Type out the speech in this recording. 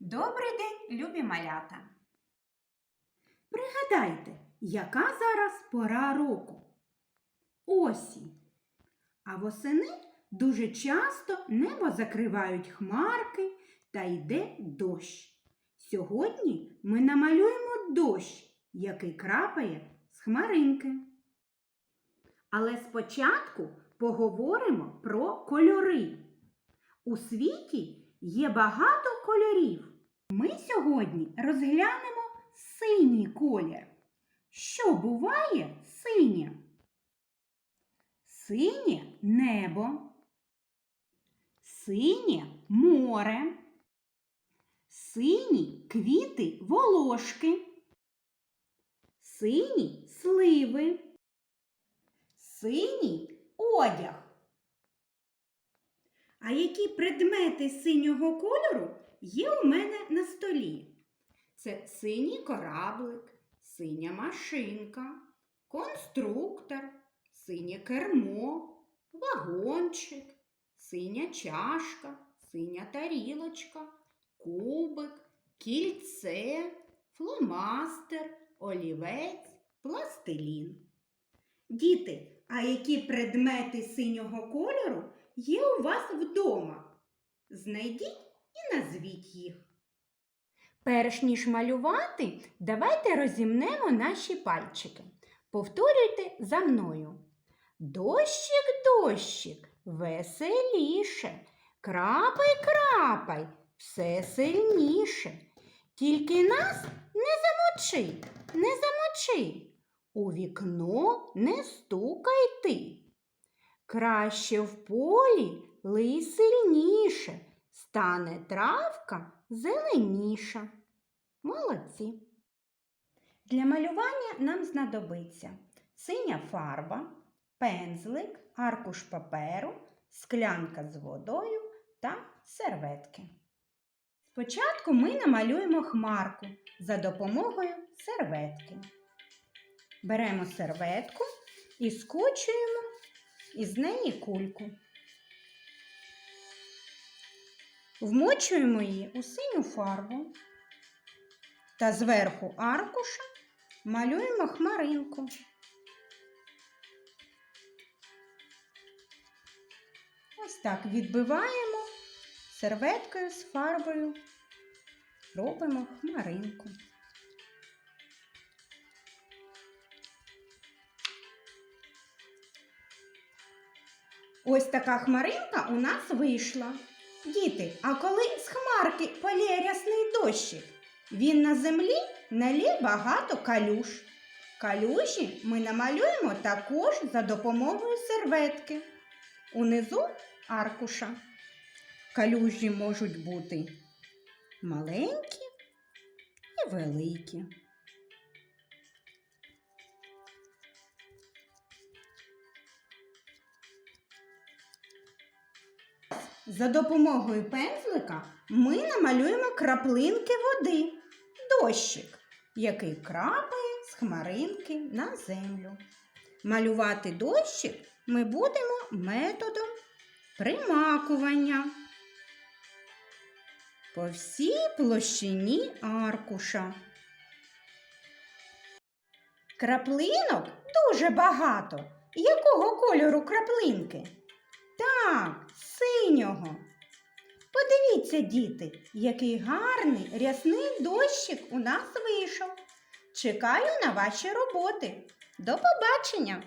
Добрий день, любі малята! Пригадайте, яка зараз пора року? Осінь. А восени дуже часто небо закривають хмарки та йде дощ. Сьогодні ми намалюємо дощ, який крапає з хмаринки. Але спочатку поговоримо про кольори. У світі є багато кольорів. Ми сьогодні розглянемо синій колір. Що буває синє? Синє небо, синє море, сині квіти волошки, сині сливи, синій одяг. А які предмети синього кольору є у мене на столі? Це синій кораблик, синя машинка, конструктор, синє кермо, вагончик, синя чашка, синя тарілочка, кубик, кільце, фломастер, олівець, пластилін. Діти, а які предмети синього кольору є у вас вдома? Знайдіть і назвіть їх. Перш ніж малювати, давайте розімнемо наші пальчики. Повторюйте за мною. Дощик, дощик, веселіше, крапай, крапай, все сильніше. Тільки нас не замочи, не замочи. У вікно не стукай ти. Краще в полі лий сильніше, стане травка зеленіша. Молодці. Для малювання нам знадобиться синя фарба, пензлик, аркуш паперу, склянка з водою та серветки. Спочатку ми намалюємо хмарку за допомогою серветки. Беремо серветку і скочуємо із неї кульку. Вмочуємо її у синю фарбу та зверху аркуша малюємо хмаринку. Ось так відбиваємо серветкою з фарбою, робимо хмаринку. Ось така хмаринка у нас вийшла. Діти, а коли з хмарки полє рясний дощик, він на землі налє багато калюш. Калюші ми намалюємо також за допомогою серветки. Унизу аркуша. Калюжі можуть бути маленькі і великі. За допомогою пензлика ми намалюємо краплинки води, дощик, який крапає з хмаринки на землю. Малювати дощик ми будемо методом примакування по всій площині аркуша. Краплинок дуже багато. Якого кольору краплинки? Так, синього. Подивіться, діти, який гарний рясний дощик у нас вийшов. Чекаю на ваші роботи. До побачення!